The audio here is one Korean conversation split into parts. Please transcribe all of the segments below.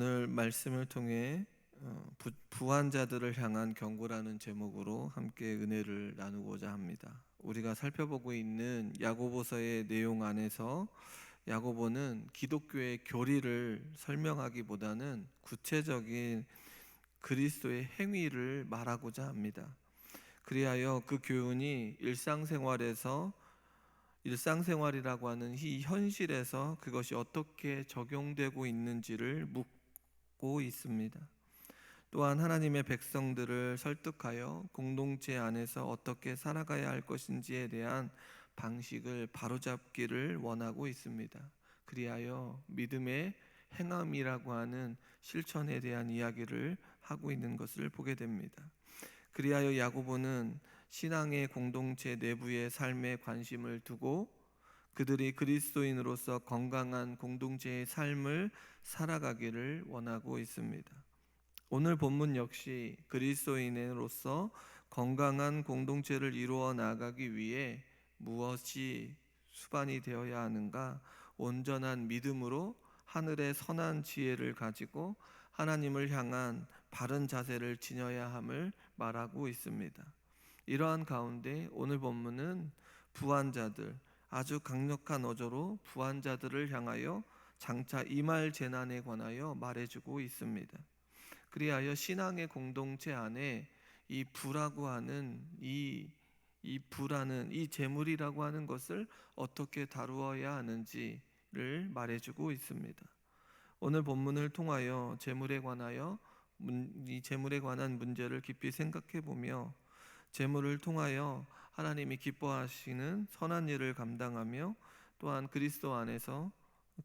오늘 말씀을 통해 어, 부, 부한자들을 향한 경고라는 제목으로 함께 은혜를 나누고자 합니다. 우리가 살펴보고 있는 야고보서의 내용 안에서 야고보는 기독교의 교리를 설명하기보다는 구체적인 그리스도의 행위를 말하고자 합니다. 그리하여 그 교훈이 일상생활에서 일상생활이라고 하는 이 현실에서 그것이 어떻게 적용되고 있는지를 묻고 있습니다. 또한 하나님의 백성들을 설득하여 공동체 안에서 어떻게 살아가야 할 것인지에 대한 방식을 바로잡기를 원하고 있습니다. 그리하여 믿음의 행함이라고 하는 실천에 대한 이야기를 하고 있는 것을 보게 됩니다. 그리하여 야고보는 신앙의 공동체 내부의 삶에 관심을 두고 그들이 그리스도인으로서 건강한 공동체의 삶을 살아가기를 원하고 있습니다. 오늘 본문 역시 그리스도인으로서 건강한 공동체를 이루어 나가기 위해 무엇이 수반이 되어야 하는가? 온전한 믿음으로 하늘의 선한 지혜를 가지고 하나님을 향한 바른 자세를 지녀야 함을 말하고 있습니다. 이러한 가운데 오늘 본문은 부한자들 아주 강력한 어조로 부한자들을 향하여 장차 이말 재난에 관하여 말해주고 있습니다. 그리하여 신앙의 공동체 안에 이 부라고 하는 이, 이 부라는 이 재물이라고 하는 것을 어떻게 다루어야 하는지를 말해주고 있습니다. 오늘 본문을 통하여 재물에 관하여 이 재물에 관한 문제를 깊이 생각해 보며 재물을 통하여 하나님이 기뻐하시는 선한 일을 감당하며 또한 그리스도 안에서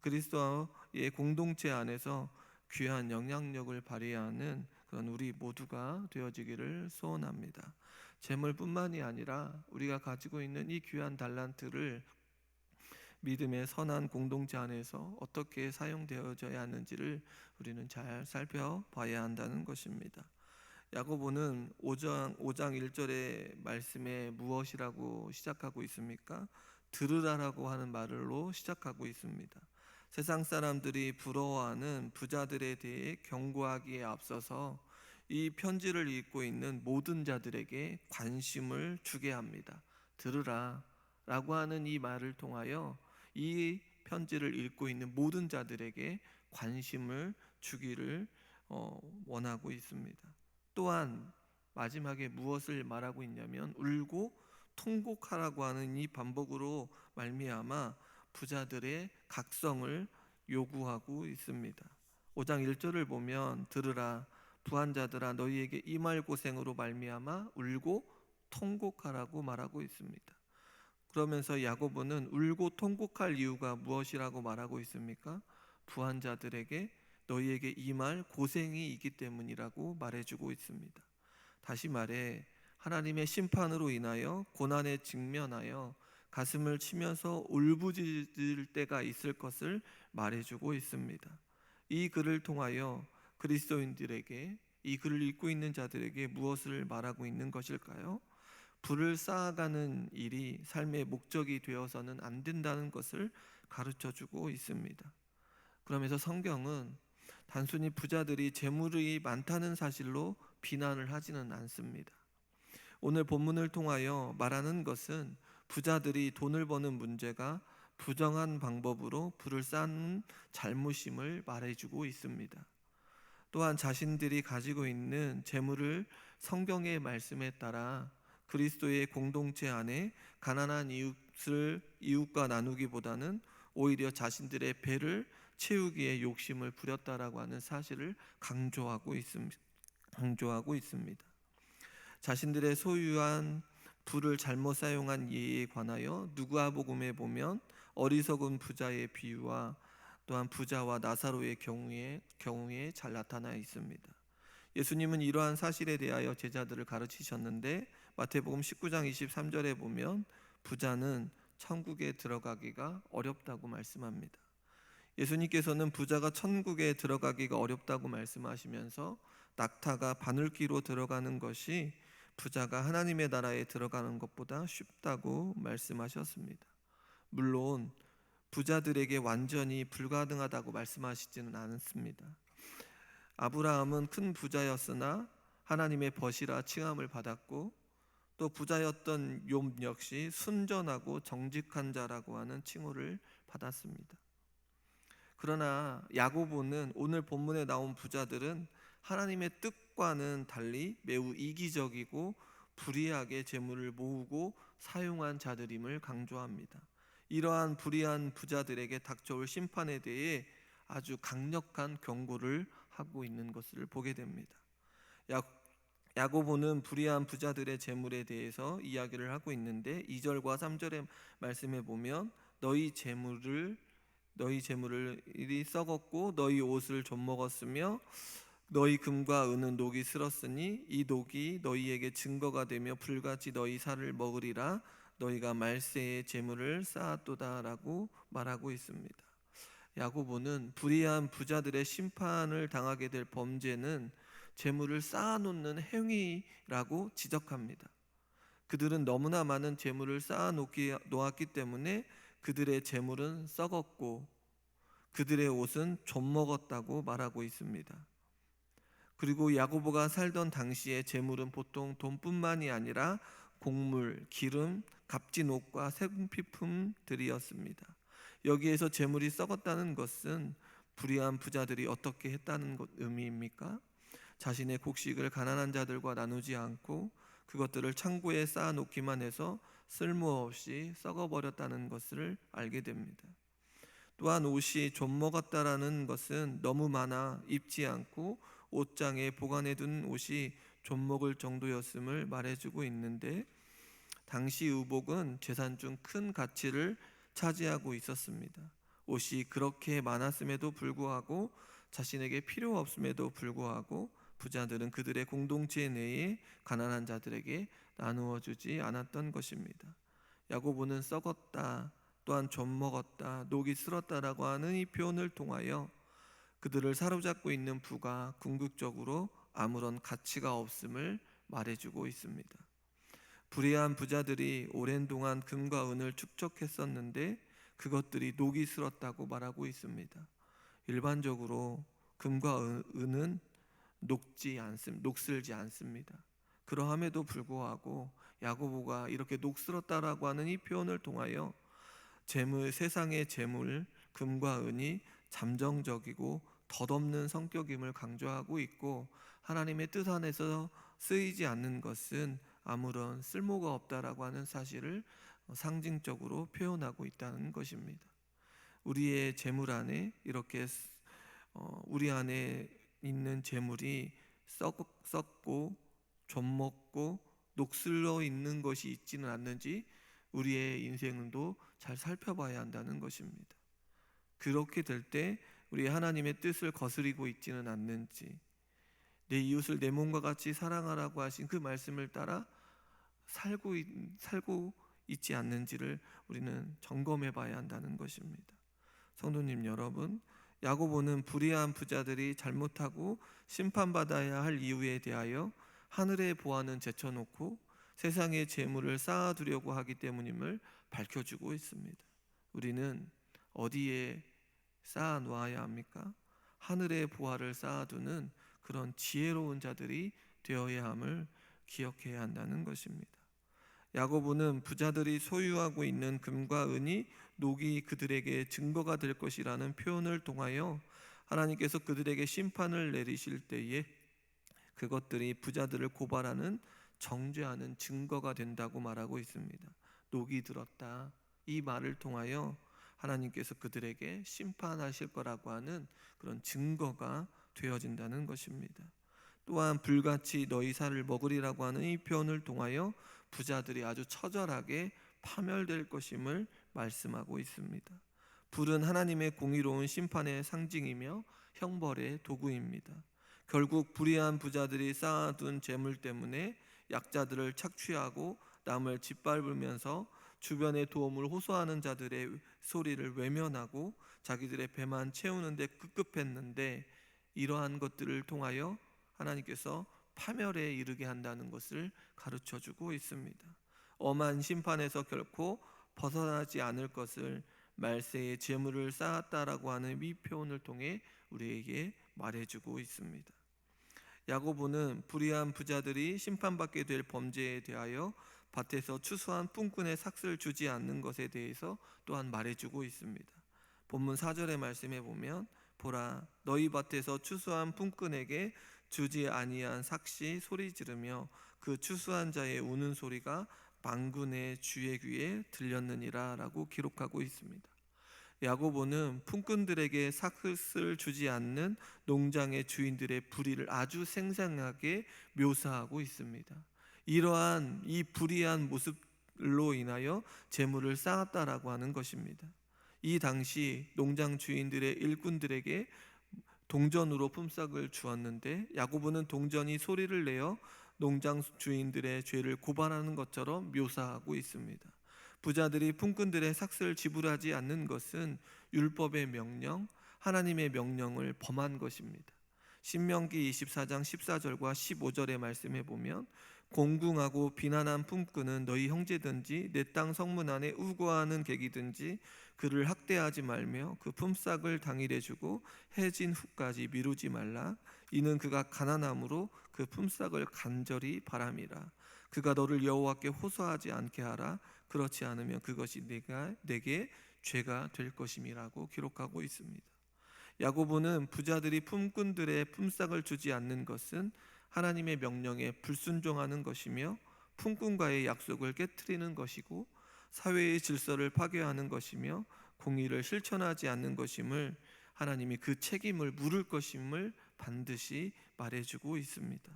그리스도의 공동체 안에서 귀한 영향력을 발휘하는 그런 우리 모두가 되어지기를 소원합니다. 재물뿐만이 아니라 우리가 가지고 있는 이 귀한 달란트를 믿음의 선한 공동체 안에서 어떻게 사용되어져야 하는지를 우리는 잘 살펴봐야 한다는 것입니다. 야고보는 5장 5장 1절의 말씀에 무엇이라고 시작하고 있습니까? 들으라라고 하는 말로 시작하고 있습니다. 세상 사람들이 부러워하는 부자들에 대해 경고하기에 앞서서 이 편지를 읽고 있는 모든 자들에게 관심을 주게 합니다. 들으라 라고 하는 이 말을 통하여 이 편지를 읽고 있는 모든 자들에게 관심을 주기를 어, 원하고 있습니다. 또한 마지막에 무엇을 말하고 있냐면 울고 통곡하라고 하는 이 반복으로 말미암아 부자들의 각성을 요구하고 있습니다. 5장 1절을 보면 들으라 부한자들아 너희에게 이 말 고생으로 말미암아 울고 통곡하라고 말하고 있습니다. 그러면서 야고보는 울고 통곡할 이유가 무엇이라고 말하고 있습니까? 부한자들에게 너희에게 이말 고생이 있기 때문이라고 말해주고 있습니다. 다시 말해 하나님의 심판으로 인하여 고난에 직면하여 가슴을 치면서 울부짖을 때가 있을 것을 말해주고 있습니다. 이 글을 통하여 그리스도인들에게 이 글을 읽고 있는 자들에게 무엇을 말하고 있는 것일까요? 불을 쌓아가는 일이 삶의 목적이 되어서는 안 된다는 것을 가르쳐 주고 있습니다. 그러면서 성경은 단순히 부자들이 재물이 많다는 사실로 비난을 하지는 않습니다. 오늘 본문을 통하여 말하는 것은 부자들이 돈을 버는 문제가 부정한 방법으로 불을 쌓는 잘못임을 말해주고 있습니다. 또한 자신들이 가지고 있는 재물을 성경의 말씀에 따라 그리스도의 공동체 안에 가난한 이웃을 이웃과 나누기보다는 오히려 자신들의 배를 채우기에 욕심을 부렸다라고 하는 사실을 강조하고 있습니다. 강조하고 있습니다. 자신들의 소유한 불을 잘못 사용한 예에 관하여 누구아복음에 보면 어리석은 부자의 비유와 또한 부자와 나사로의 경우에 경우에 잘 나타나 있습니다. 예수님은 이러한 사실에 대하여 제자들을 가르치셨는데 마태복음 19장 23절에 보면 부자는 천국에 들어가기가 어렵다고 말씀합니다. 예수님께서는 부자가 천국에 들어가기가 어렵다고 말씀하시면서 낙타가 바늘기로 들어가는 것이 부자가 하나님의 나라에 들어가는 것보다 쉽다고 말씀하셨습니다. 물론 부자들에게 완전히 불가능하다고 말씀하시지는 않습니다. 아브라함은 큰 부자였으나 하나님의 벗이라 칭함을 받았고 또 부자였던 욥 역시 순전하고 정직한 자라고 하는 칭호를 받았습니다. 그러나 야고보는 오늘 본문에 나온 부자들은 하나님의 뜻과는 달리 매우 이기적이고 불의하게 재물을 모으고 사용한 자들임을 강조합니다. 이러한 불의한 부자들에게 닥쳐올 심판에 대해 아주 강력한 경고를 하고 있는 것을 보게 됩니다. 야, 야고보는 불의한 부자들의 재물에 대해서 이야기를 하고 있는데 2절과 3절의 말씀에 보면 너희 재물을 너희 재물을 일이 썩었고 너희 옷을 좀 먹었으며 너희 금과 은은 녹이 슬었으니 이 녹이 너희에게 증거가 되며 불같이 너희 살을 먹으리라 너희가 말세의 재물을 쌓았도다라고 말하고 있습니다. 야고보는 불의한 부자들의 심판을 당하게 될 범죄는 재물을 쌓아놓는 행위라고 지적합니다. 그들은 너무나 많은 재물을 쌓아놓기 놓았기 때문에 그들의 재물은 썩었고 그들의 옷은 좀 먹었다고 말하고 있습니다. 그리고 야고보가 살던 당시에 재물은 보통 돈뿐만이 아니라 곡물, 기름, 값진 옷과 생필품들이었습니다. 여기에서 재물이 썩었다는 것은 불의한 부자들이 어떻게 했다는 것 의미입니까? 자신의 곡식을 가난한 자들과 나누지 않고 그것들을 창고에 쌓아 놓기만 해서 쓸모없이 썩어버렸다는 것을 알게 됩니다. 또한 옷이 좀 먹었다라는 것은 너무 많아 입지 않고 옷장에 보관해 둔 옷이 좀 먹을 정도였음을 말해주고 있는데 당시 의복은 재산 중 큰 가치를 차지하고 있었습니다. 옷이 그렇게 많았음에도 불구하고 자신에게 필요 없음에도 불구하고 부자들은 그들의 공동체 내에 가난한 자들에게 나누어 주지 않았던 것입니다. 야고보는 썩었다 또한 좀 먹었다 녹이 슬었다라고 하는 이 표현을 통하여 그들을 사로잡고 있는 부가 궁극적으로 아무런 가치가 없음을 말해주고 있습니다. 불의한 부자들이 오랜 동안 금과 은을 축적했었는데 그것들이 녹이 슬었다고 말하고 있습니다. 일반적으로 금과 은은 녹지 않습 녹슬지 않습니다. 그러함에도 불구하고 야고보가 이렇게 녹슬었다라고 하는 이 표현을 통하여 재물 세상의 재물 금과 은이 잠정적이고 덧없는 성격임을 강조하고 있고 하나님의 뜻 안에서 쓰이지 않는 것은 아무런 쓸모가 없다라고 하는 사실을 상징적으로 표현하고 있다는 것입니다. 우리의 재물 안에 이렇게 어, 우리 안에 있는 재물이 썩, 썩고 좀 먹고 녹슬어 있는 것이 있지는 않는지 우리의 인생도 잘 살펴봐야 한다는 것입니다. 그렇게 될 때 우리 하나님의 뜻을 거스리고 있지는 않는지 내 이웃을 내 몸과 같이 사랑하라고 하신 그 말씀을 따라 살고 있, 살고 있지 않는지를 우리는 점검해 봐야 한다는 것입니다. 성도님 여러분, 야고보는 불의한 부자들이 잘못하고 심판받아야 할 이유에 대하여 하늘의 보안은 제쳐놓고 세상의 재물을 쌓아두려고 하기 때문임을 밝혀주고 있습니다. 우리는 어디에 쌓아 놓아야 합니까? 하늘의 보화를 쌓아두는 그런 지혜로운 자들이 되어야 함을 기억해야 한다는 것입니다. 야고보는 부자들이 소유하고 있는 금과 은이 녹이 그들에게 증거가 될 것이라는 표현을 통하여 하나님께서 그들에게 심판을 내리실 때에 그것들이 부자들을 고발하는 정죄하는 증거가 된다고 말하고 있습니다. 녹이 들었다. 이 말을 통하여 하나님께서 그들에게 심판하실 거라고 하는 그런 증거가 되어진다는 것입니다. 또한 불같이 너희 살을 먹으리라고 하는 이 표현을 통하여 부자들이 아주 처절하게 파멸될 것임을 말씀하고 있습니다. 불은 하나님의 공의로운 심판의 상징이며 형벌의 도구입니다. 결국 불의한 부자들이 쌓아둔 재물 때문에 약자들을 착취하고 남을 짓밟으면서 주변의 도움을 호소하는 자들의 소리를 외면하고 자기들의 배만 채우는데 급급했는데 이러한 것들을 통하여 하나님께서 파멸에 이르게 한다는 것을 가르쳐 주고 있습니다. 엄한 심판에서 결코 벗어나지 않을 것을 말세에 재물을 쌓았다라고 하는 미 표현을 통해 우리에게 말해주고 있습니다. 야고보는 불의한 부자들이 심판받게 될 범죄에 대하여 밭에서 추수한 품꾼의 삭슬 주지 않는 것에 대해서 또한 말해주고 있습니다. 본문 4절의 말씀에 보면 보라 너희 밭에서 추수한 품꾼에게 주지 아니한 삭시 소리 지르며 그 추수한 자의 우는 소리가 망군의 주의 귀에 들렸느니라라고 기록하고 있습니다. 야고보는 품꾼들에게 삭슬을 주지 않는 농장의 주인들의 불의를 아주 생생하게 묘사하고 있습니다. 이러한 이 불의한 모습로 인하여 재물을 쌓았다라고 하는 것입니다. 이 당시 농장 주인들의 일꾼들에게 동전으로 품삯을 주었는데 야고보는 동전이 소리를 내어 농장 주인들의 죄를 고발하는 것처럼 묘사하고 있습니다. 부자들이 품꾼들의 삭슬을 지불하지 않는 것은 율법의 명령, 하나님의 명령을 범한 것입니다. 신명기 24장 14절과 15절의 말씀에 보면 공궁하고 비난한 품꾼은 너희 형제든지 내 땅 성문 안에 우거하는 객이든지 그를 학대하지 말며 그 품삯을 당일에 주고 해진 후까지 미루지 말라. 이는 그가 가난함으로 그 품삯을 간절히 바람이라. 그가 너를 여호와께 호소하지 않게 하라. 그렇지 않으면 그것이 내가 내게 죄가 될 것임이라고 기록하고 있습니다. 야고보는 부자들이 품꾼들의 품삯을 주지 않는 것은 하나님의 명령에 불순종하는 것이며 품꾼과의 약속을 깨뜨리는 것이고 사회의 질서를 파괴하는 것이며 공의를 실천하지 않는 것임을 하나님이 그 책임을 물을 것임을 반드시 말해주고 있습니다.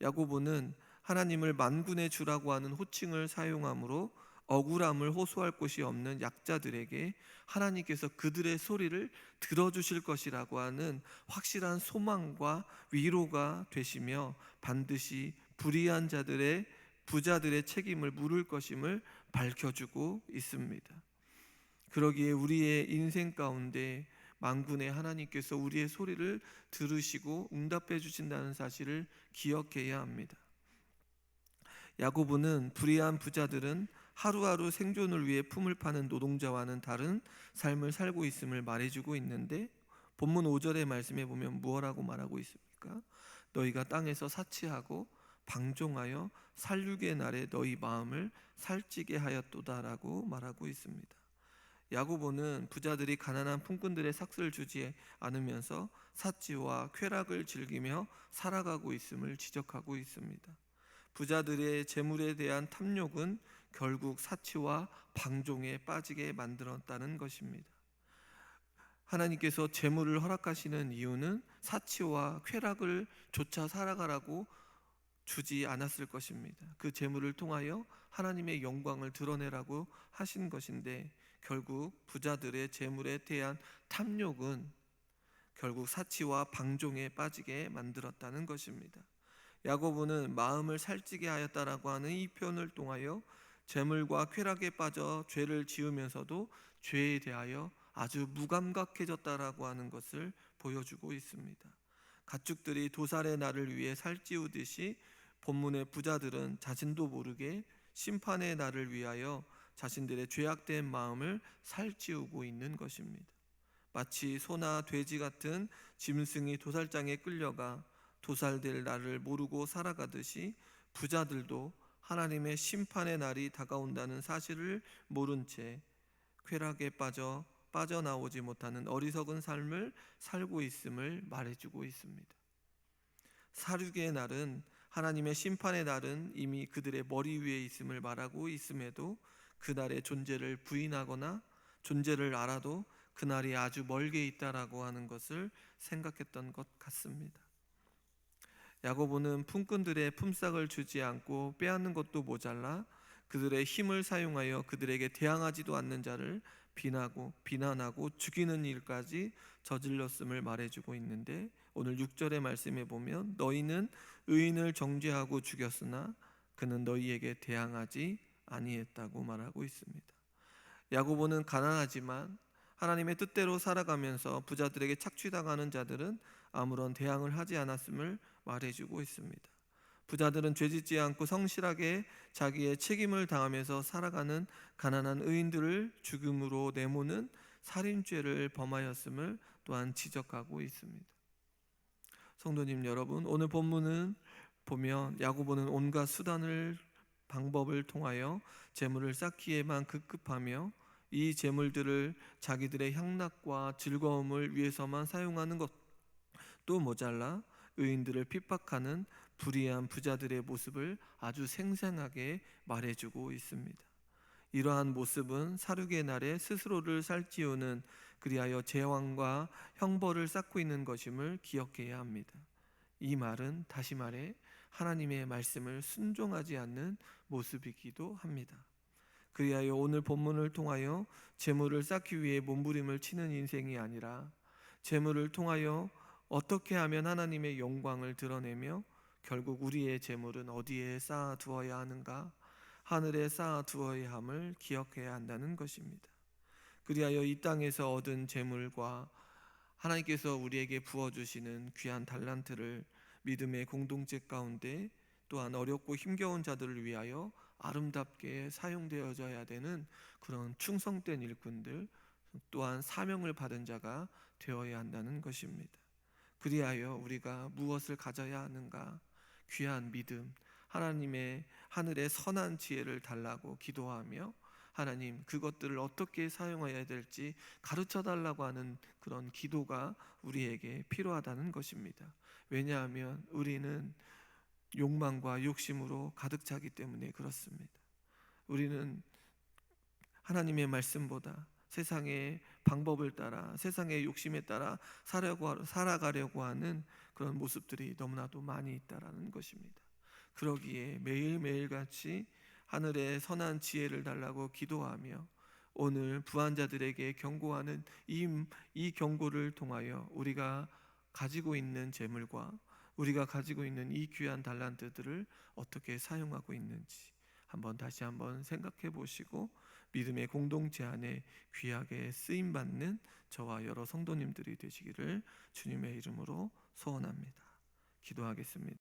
야고보는 하나님을 만군의 주라고 하는 호칭을 사용함으로 억울함을 호소할 곳이 없는 약자들에게 하나님께서 그들의 소리를 들어주실 것이라고 하는 확실한 소망과 위로가 되시며 반드시 불의한 자들의 부자들의 책임을 물을 것임을 밝혀주고 있습니다. 그러기에 우리의 인생 가운데 만군의 하나님께서 우리의 소리를 들으시고 응답해 주신다는 사실을 기억해야 합니다. 야고보는 불의한 부자들은 하루하루 생존을 위해 품을 파는 노동자와는 다른 삶을 살고 있음을 말해주고 있는데 본문 5절의 말씀에 보면 무엇라고 말하고 있습니까? 너희가 땅에서 사치하고 방종하여 살육의 날에 너희 마음을 살찌게 하였도다라고 말하고 있습니다. 야고보는 부자들이 가난한 품꾼들의 삭슬을 주지 않으면서 사치와 쾌락을 즐기며 살아가고 있음을 지적하고 있습니다. 부자들의 재물에 대한 탐욕은 결국 사치와 방종에 빠지게 만들었다는 것입니다. 하나님께서 재물을 허락하시는 이유는 사치와 쾌락을 조차 살아가라고 주지 않았을 것입니다. 그 재물을 통하여 하나님의 영광을 드러내라고 하신 것인데 결국 부자들의 재물에 대한 탐욕은 결국 사치와 방종에 빠지게 만들었다는 것입니다. 야고보는 마음을 살찌게 하였다라고 하는 이 표현을 통하여 재물과 쾌락에 빠져 죄를 지으면서도 죄에 대하여 아주 무감각해졌다라고 하는 것을 보여주고 있습니다. 가축들이 도살의 날을 위해 살찌우듯이 본문의 부자들은 자신도 모르게 심판의 날을 위하여 자신들의 죄악된 마음을 살찌우고 있는 것입니다. 마치 소나 돼지 같은 짐승이 도살장에 끌려가 도살될 날을 모르고 살아가듯이 부자들도 하나님의 심판의 날이 다가온다는 사실을 모른 채 쾌락에 빠져 빠져나오지 못하는 어리석은 삶을 살고 있음을 말해주고 있습니다. 사륙의 날은 하나님의 심판의 날은 이미 그들의 머리 위에 있음을 말하고 있음에도 그날의 존재를 부인하거나 존재를 알아도 그날이 아주 멀게 있다라고 하는 것을 생각했던 것 같습니다. 야고보는 품꾼들의 품삯을 주지 않고 빼앗는 것도 모자라 그들의 힘을 사용하여 그들에게 대항하지도 않는 자를 비나고 비난하고 죽이는 일까지 저질렀음을 말해주고 있는데 오늘 6절의 말씀에 보면 너희는 의인을 정죄하고 죽였으나 그는 너희에게 대항하지 아니했다고 말하고 있습니다. 야고보는 가난하지만 하나님의 뜻대로 살아가면서 부자들에게 착취당하는 자들은 아무런 대항을 하지 않았음을 말해주고 있습니다. 부자들은 죄짓지 않고 성실하게 자기의 책임을 당하면서 살아가는 가난한 의인들을 죽음으로 내모는 살인죄를 범하였음을 또한 지적하고 있습니다. 성도님 여러분, 오늘 본문은 보면 야고보는 온갖 수단을 방법을 통하여 재물을 쌓기에만 급급하며 이 재물들을 자기들의 향락과 즐거움을 위해서만 사용하는 것도 모자라 의인들을 핍박하는 불의한 부자들의 모습을 아주 생생하게 말해주고 있습니다. 이러한 모습은 사륙의 날에 스스로를 살찌우는 그리하여 재앙과 형벌을 쌓고 있는 것임을 기억해야 합니다. 이 말은 다시 말해 하나님의 말씀을 순종하지 않는 모습이기도 합니다. 그리하여 오늘 본문을 통하여 재물을 쌓기 위해 몸부림을 치는 인생이 아니라 재물을 통하여 어떻게 하면 하나님의 영광을 드러내며 결국 우리의 재물은 어디에 쌓아 두어야 하는가? 하늘에 쌓아 두어야 함을 기억해야 한다는 것입니다. 그리하여 이 땅에서 얻은 재물과 하나님께서 우리에게 부어 주시는 귀한 달란트를 믿음의 공동체 가운데 또한 어렵고 힘겨운 자들을 위하여 아름답게 사용되어져야 되는 그런 충성된 일꾼들 또한 사명을 받은 자가 되어야 한다는 것입니다. 그리하여 우리가 무엇을 가져야 하는가? 귀한 믿음, 하나님의 하늘의 선한 지혜를 달라고 기도하며 하나님 그것들을 어떻게 사용해야 될지 가르쳐 달라고 하는 그런 기도가 우리에게 필요하다는 것입니다. 왜냐하면 우리는 욕망과 욕심으로 가득 차기 때문에 그렇습니다. 우리는 하나님의 말씀보다 세상의 방법을 따라 세상의 욕심에 따라 살려고, 살아가려고 하는 그런 모습들이 너무나도 많이 있다라는 것입니다. 그러기에 매일매일 같이 하늘의 선한 지혜를 달라고 기도하며 오늘 부한자들에게 경고하는 이, 이 경고를 통하여 우리가 가지고 있는 재물과 우리가 가지고 있는 이 귀한 달란트들을 어떻게 사용하고 있는지 한번 다시 한번 생각해 보시고 믿음의 공동체 안에 귀하게 쓰임 받는 저와 여러 성도님들이 되시기를 주님의 이름으로 소원합니다. 기도하겠습니다.